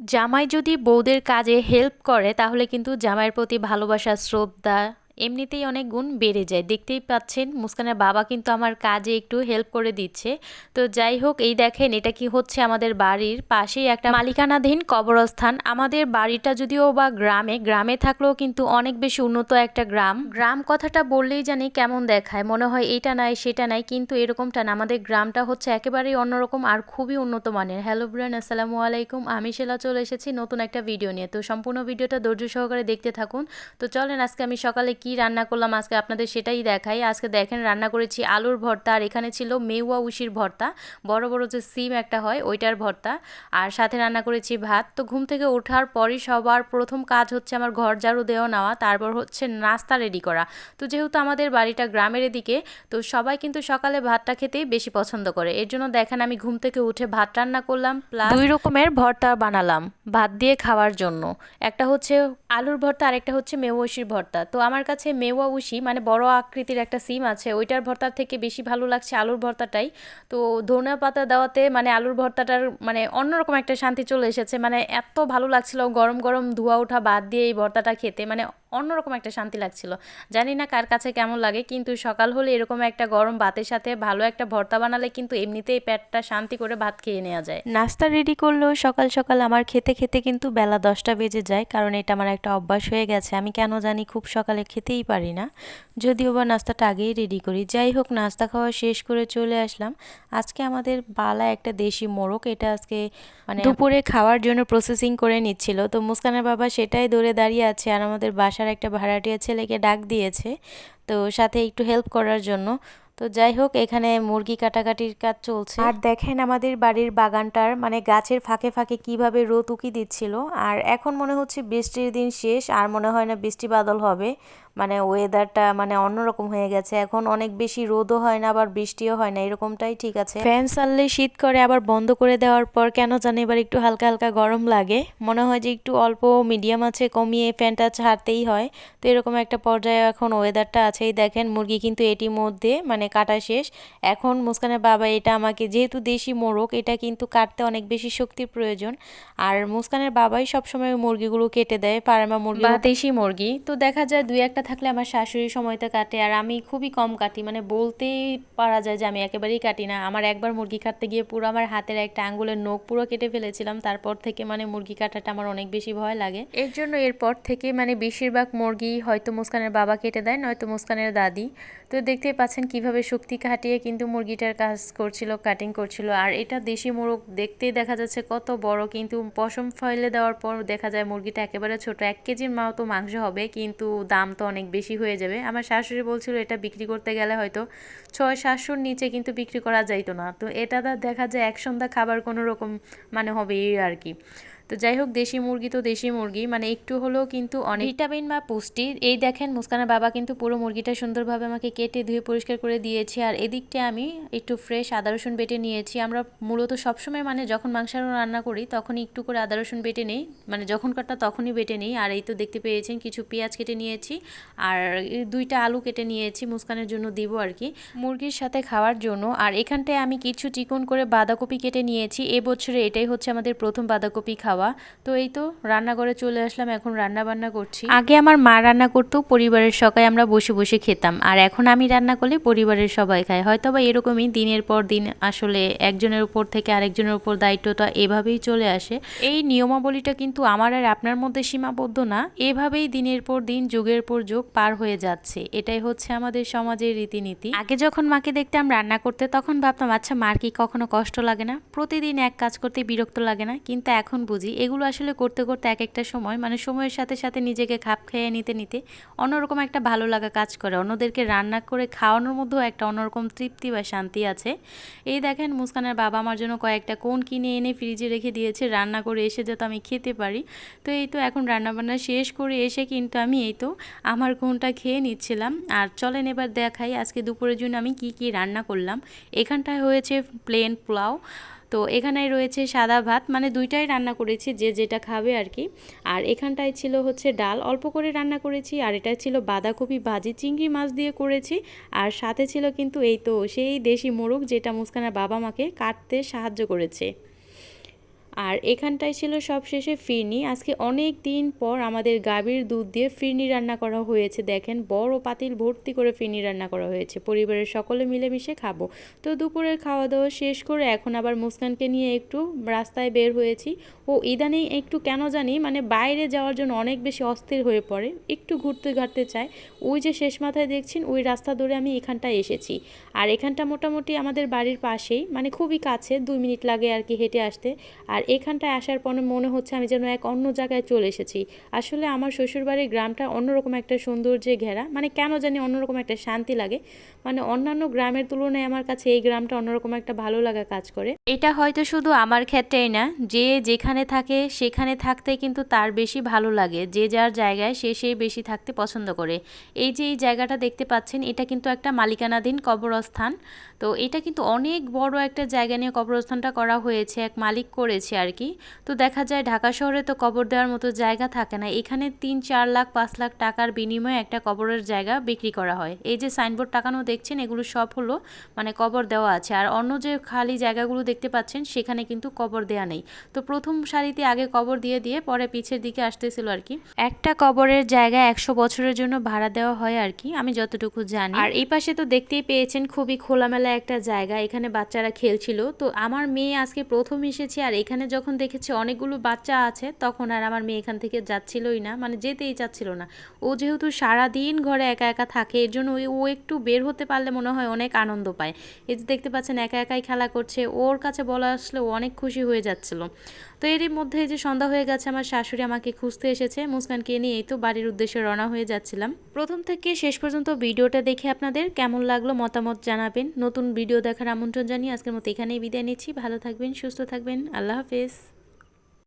জামাই যদি বউদের কাজে হেল্প করে তাহলে কিন্তু জামাইয়ের প্রতি ভালোবাসা শ্রদ্ধা এমনিতেই অনেক গুণ বেড়ে যায়। দেখতেই পাচ্ছেন, মুস্কানের বাবা কিন্তু আমার কাজে একটু হেল্প করে দিচ্ছে। তো যাই হোক, এই দেখেন, এটা কি হচ্ছে আমাদের বাড়ির পাশেই একটা মালিকানাধীন কবরস্থান। আমাদের বাড়িটা যদিও বা গ্রামে গ্রামে থাকলেও কিন্তু অনেক বেশি উন্নত একটা গ্রাম। গ্রাম কথাটা বললেই জানি কেমন দেখায়, মনে হয় এটা নাই, সেটা নাই, কিন্তু এরকমটা না। আমাদের গ্রামটা হচ্ছে একেবারেই অন্যরকম আর খুবই উন্নত মানের। হ্যালো ব্রান আসসালামু আলাইকুম। আমি সেলা চলে এসেছি নতুন একটা ভিডিও নিয়ে। তো সম্পূর্ণ ভিডিওটা ধৈর্য সহকারে দেখতে থাকুন। তো চলেন, আজকে আমি সকালে কি রান্না করলাম আজকে আপনাদের সেটাই দেখাই। আজকে দেখেন রান্না করেছি আলুর ভর্তা, আর এখানে ছিল মেউয়া উশির ভর্তা। বড় বড় যে সিম একটা হয়, ওইটার ভর্তা। আর সাথে রান্না করেছি ভাত। তো ঘুম থেকে ওঠার পরই সবার প্রথম কাজ হচ্ছে আমার ঘর ঝাড়ু দেওয়া নেওয়া, তারপর হচ্ছে নাস্তা রেডি করা। তো যেহেতু আমাদের বাড়িটা গ্রামের এদিকে, তো সবাই কিন্তু সকালে ভাতটা খেতেই বেশি পছন্দ করে। এর জন্য দেখেন আমি ঘুম থেকে উঠে ভাত রান্না করলাম প্লাস দুই রকমের ভর্তা বানালাম, ভাত দিয়ে খাওয়ার জন্য। একটা হচ্ছে আলুর ভর্তা আর একটা হচ্ছে মেওয়াশির ভর্তা। তো আমার কাছে মেওয়া উশি মানে বড় আকৃতির একটা সিম আছে, ওইটার ভর্তার থেকে বেশি ভালো লাগছে আলুর ভর্তাটাই। তো ধনে পাতা দেওয়াতে মানে আলুর ভর্তাটার মানে অন্যরকম একটা শান্তি চলে এসেছে মানে এত ভালো লাগছিল, গরম গরম ধোয়া ওঠা বাদ দিয়ে এই ভর্তাটা খেতে মানে অন্যরকম একটা শান্তি লাগছিল। জানি না কার কাছে কেমন লাগে, কিন্তু সকাল হলে এরকম একটা গরম ভাতের সাথে ভালো একটা ভর্তা বানালে কিন্তু এমনিতেই পেটটা শান্তি করে ভাত খেয়ে নেওয়া যায়। নাস্তা রেডি করলেও সকাল সকাল আমার খেতে খেতে কিন্তু বেলা দশটা বেজে যায়, কারণ এটা আমার একটা অভ্যাস হয়ে গেছে। আমি কেন জানি খুব সকালে খেতেই পারি না। যদিও বা নাস্তাটা আগেই রেডি করি। যাই হোক, নাস্তা খাওয়া শেষ করে চলে আসলাম। আজকে আমাদের বালা একটা দেশি মোরগ। এটা আজকে মানে দুপুরে খাওয়ার জন্য প্রসেসিং করে নিচ্ছিল। তো মুস্কানের বাবা সেটাই দৌড়ে দাঁড়িয়ে আছে আর আমাদের বাসার একটা ভাড়াটিয়া ছেলেকে ডাক দিয়েছে। তো সাথে একটু হেল্প করার জন্য। তো যাই হোক, এখানে মুরগি কাটাকাটির কাজ চলছে। আর দেখেন আমাদের বাড়ির বাগানটার মানে গাছের ফাঁকে ফাঁকে কীভাবে রোদ উকি দিচ্ছিল। আর এখন মনে হচ্ছে বৃষ্টির দিন শেষ, আর মনে হয় না বৃষ্টি বাদল হবে। মানে ওয়েদারটা মানে অন্যরকম হয়ে গেছে। এখন অনেক বেশি রোদও হয় না আবার বৃষ্টিও হয় না এরকমটাই ঠিক আছে। ফ্যান চাললে শীত করে আবার বন্ধ করে দেওয়ার পর কেন জানি এবার একটু হালকা হালকা গরম লাগে। মনে হয় যে একটু অল্প মিডিয়াম আছে কমিয়ে ফ্যানটা ছাড়তেই হয়। তো এরকম একটা পর্যায়ে এখন ওয়েদারটা আছেই। দেখেন মুরগি কিন্তু এটির মধ্যে মানে কাটা শেষ। এখন মুস্কানের বাবা এটা আমাকে যেহেতু দেশি মোরগ এটা কিন্তু কাটতে অনেক বেশি শক্তির প্রয়োজন। আর মুস্কানের বাবাই সবসময় মুরগিগুলো কেটে দেয় পারামা মুরগি বা দেশি মুরগি। তো দেখা যায় দুই একটা থাকলে আমার শাশুড়ি সময়টা কাটে আর আমি খুবই কম কাটি। মানে বলতেই পারা যায় যে আমি একেবারেই কাটি না। আমার একবার মুরগি কাটতে গিয়ে পুরো আমার হাতের একটা আঙ্গুলের নখ পুরো কেটে ফেলেছিলাম। তারপর থেকে মানে মুরগি কাটাটা আমার অনেক বেশি ভয় লাগে। এর জন্য এরপর থেকে মানে বেশিরভাগ মুরগি হয়তো মুস্কানের বাবা কেটে দেয়, নয়তো মুস্কানের দাদি। তো দেখতেই পাচ্ছেন কীভাবে শক্তি কাটিয়ে কিন্তু মুরগিটার কাজ করছিল কাটিং করছিল। আর এটা দেশি মোরগ দেখতেই দেখা যাচ্ছে কত বড়। কিন্তু পশম ফয়েলে দেওয়ার পর দেখা যায় মুরগিটা একেবারে ছোট। এক কেজির মাও তো মাংস হবে, কিন্তু দাম তো অনেক বেশি হয়ে যাবে। আমার শাশুড়ি বলছিল, এটা বিক্রি করতে গেলে হয়তো ছয় সাতশোর নিচে কিন্তু বিক্রি করা যাইতো না। তো এটা দেখা যায়, এক সন্ধ্যা খাবার কোনো রকম মানে হবে এই আর কি। তো যাই হোক, দেশি মুরগি তো দেশি মুরগি। মানে একটু হলেও কিন্তু অনেক ভিটামিন বা পুষ্টি। এই দেখেন মুস্কানের বাবা কিন্তু পুরো মুরগিটা সুন্দরভাবে আমাকে কেটে ধুয়ে পরিষ্কার করে দিয়েছে। আর এদিকটা আমি একটু ফ্রেশ আদা, রসুন বেটে নিয়েছি। আমরা মূলত সবসময় মানে যখন মাংস রান্না করি, তখনই একটু করে আদা, রসুন বেটে নেই। মানে যখন কাটটা তখনই বেটে নেই। আর এই তো দেখতে পেয়েছেন, কিছু পেঁয়াজ কেটে নিয়েছি। আর দুইটা আলু কেটে নিয়েছি মুস্কানের জন্য দিব আর কি। মুরগির সাথে খাওয়ার জন্য। আর এখানটায় আমি কিছু চিকন করে বাঁধাকপি কেটে নিয়েছি। এবছরে এটাই হচ্ছে আমাদের প্রথম বাঁধাকপি খাওয়া। খাওয়া তো এই তো রান্নাঘরে চলে আসলাম, এখন রান্না বান্না করছি। আগে আমার মা রান্না করতো, পরিবারের সবাই আমরা বসে বসে খেতাম। আর এখন আমি রান্না করলে পরিবারের সবাই খায়। হয়তো বা এরকমই দিনের পর দিন আসলে একজনের উপর থেকে আরেকজনের উপর দায়িত্বটা এভাবেই চলে আসে। এই নিয়মাবলীটা কিন্তু আমার আর আপনার মধ্যে সীমাবদ্ধ না। এভাবেই দিনের পর দিন, যুগের পর যুগ পার হয়ে যাচ্ছে। এটাই হচ্ছে আমাদের সমাজের রীতিনীতি। আগে যখন মাকে দেখতাম রান্না করতে, তখন ভাবতাম আচ্ছা মার কি কখনো কষ্ট লাগে না? প্রতিদিন এক কাজ করতে বিরক্ত লাগে না? কিন্তু এখন বুঝি বুঝি এগুলো আসলে করতে করতে এক একটা সময় মানে সময়ের সাথে সাথে নিজেকে খাপ খেয়ে নিতে নিতে অন্যরকম একটা ভালো লাগা কাজ করে। অন্যদেরকে রান্না করে খাওয়ানোর মধ্যেও একটা অন্যরকম তৃপ্তি বা শান্তি আছে। এই দেখেন মুস্কানের বাবা আমার জন্য কয়েকটা কোন কিনে এনে ফ্রিজে রেখে দিয়েছে, রান্না করে এসে যাতে আমি খেতে পারি। তো এই তো এখন রান্নাবান্না শেষ করে এসে কিন্তু আমি এই তো আমার কোনটা খেয়ে নিচ্ছিলাম। আর চলেন এবার দেখাই আজকে দুপুরের জন্য আমি কি কি রান্না করলাম। এখানটায় হয়েছে প্লেন পোলাও। তো এখানে রয়েছে সাদা ভাত মানে দুইটাই রান্না করেছি যে যেটা খাবে আর কি। আর এখানটায় ছিল হচ্ছে ডাল, অল্প করে রান্না করেছি, আর এটা ছিল বাঁধাকপি, ভাজি, চিংড়ি মাছ দিয়ে করেছি। আর সাথে ছিল কিন্তু এই তো সেই দেশি মোরগ যেটা মুস্কানের বাবা মাকে কাটতে সাহায্য করেছে। আর এখানটায় ছিল সব শেষে ফিরনি। আজকে অনেক দিন পর আমাদের গাভীর দুধ দিয়ে ফিরনি রান্না করা হয়েছে। দেখেন, বড় পাতিল ভর্তি করে ফিরনি রান্না করা হয়েছে। পরিবারের সকলে মিলেমিশে খাব। তো দুপুরের খাওয়া দাওয়া শেষ করে এখন আবার মুস্কানকে নিয়ে একটু রাস্তায় বের হয়েছি। ও ইদানিং একটু কেন জানি মানে বাইরে যাওয়ার জন্য অনেক বেশি অস্থির হয়ে পড়ে। একটু ঘুরতে ঘাটতে চায়। ওই যে শেষ মাথায় দেখছেন, ওই রাস্তা ধরে আমি এখানটায় এসেছি। আর এখানটা মোটামুটি আমাদের বাড়ির পাশেই মানে খুবই কাছে, দুই মিনিট লাগে আর কি হেঁটে আসতে। আর এখানটায় আসার পরে মনে হচ্ছে আমি যেন এক অন্য জায়গায় চলে এসেছি। আসলে আমার শ্বশুরবাড়ির গ্রামটা অন্যরকম একটা সৌন্দর্যে ঘেরা মানে কেন জানি অন্যরকম একটা শান্তি লাগে। মানে অন্যান্য গ্রামের তুলনায় আমার কাছে এই গ্রামটা অন্যরকম একটা ভালো লাগা কাজ করে। এটা হয়তো শুধু আমার ক্ষেত্রেই না, যে যেখানে থাকে সেখানে থাকতে কিন্তু তার বেশি ভালো লাগে। যে যার জায়গায় সে সেই বেশি থাকতে পছন্দ করে। এই যে এই জায়গাটা দেখতে পাচ্ছেন, এটা কিন্তু একটা মালিকানাধীন কবরস্থান। তো এটা কিন্তু অনেক বড় একটা জায়গা নিয়ে কবরস্থানটা করা হয়েছে, এক মালিক করেছে। আর কি তো দেখা যায় ঢাকা শহরে তো কবর দেওয়ার মতো জায়গা থাকে না। এখানে তিন, চার লাখ, পাঁচ লাখ টাকার বিনিময়ে একটা কবরের জায়গা বিক্রি করা হয়। এই যে সাইনবোর্ড টাকানো দেখছেন, এগুলো সব হলো মানে কবর দেওয়া আছে। আর অন্য যে খালি জায়গাগুলো দেখতে পাচ্ছেন, সেখানে কিন্তু কবর দেওয়া নেই। তো প্রথম সারিতে আগে কবর দিয়ে দিয়ে পরে পিছের দিকে আসতেছিল আর কি একটা কবরের জায়গা একশো বছরের জন্য ভাড়া দেওয়া হয় আর কি আমি যতটুকু জানি। আর এই পাশে তো দেখতেই পেয়েছেন খুবই খোলামেলা একটা জায়গা, এখানে বাচ্চারা খেলছিল। তো আমার মেয়ে আজকে প্রথম এসেছে আর এখানে যখন দেখেছে অনেকগুলো বাচ্চা আছে, তখন আর আমার মেয়ে এখান থেকে যাচ্ছিলই না মানে যেতেই চাচ্ছিল না। ও যেহেতু সারা দিন ঘরে একা একা থাকে, এর জন্য ও একটু বের হতে পারলে মনে হয় অনেক আনন্দ পায়। এই যে দেখতে পাচ্ছেন, একা একাই খেলা করছে, ওর কাছে বলা আসলে ও অনেক খুশি হয়ে যাচ্ছিল। তো এরই মধ্যে যে সন্ধ্যা হয়ে গেছে, আমার শাশুড়ি আমাকে খুঁজতে এসেছে, মুসকানকে নিয়ে এই তো বাড়ির উদ্দেশ্যে রওনা হয়ে যাচ্ছিলাম। প্রথম থেকে শেষ পর্যন্ত ভিডিওটা দেখে আপনাদের কেমন লাগল মতামত জানাবেন। নতুন ভিডিও দেখার আমন্ত্রণ জানিয়ে আজকের মতো এখানেই বিদায় নিচ্ছি। ভালো থাকবেন, সুস্থ থাকবেন, আল্লাহ হাফেজ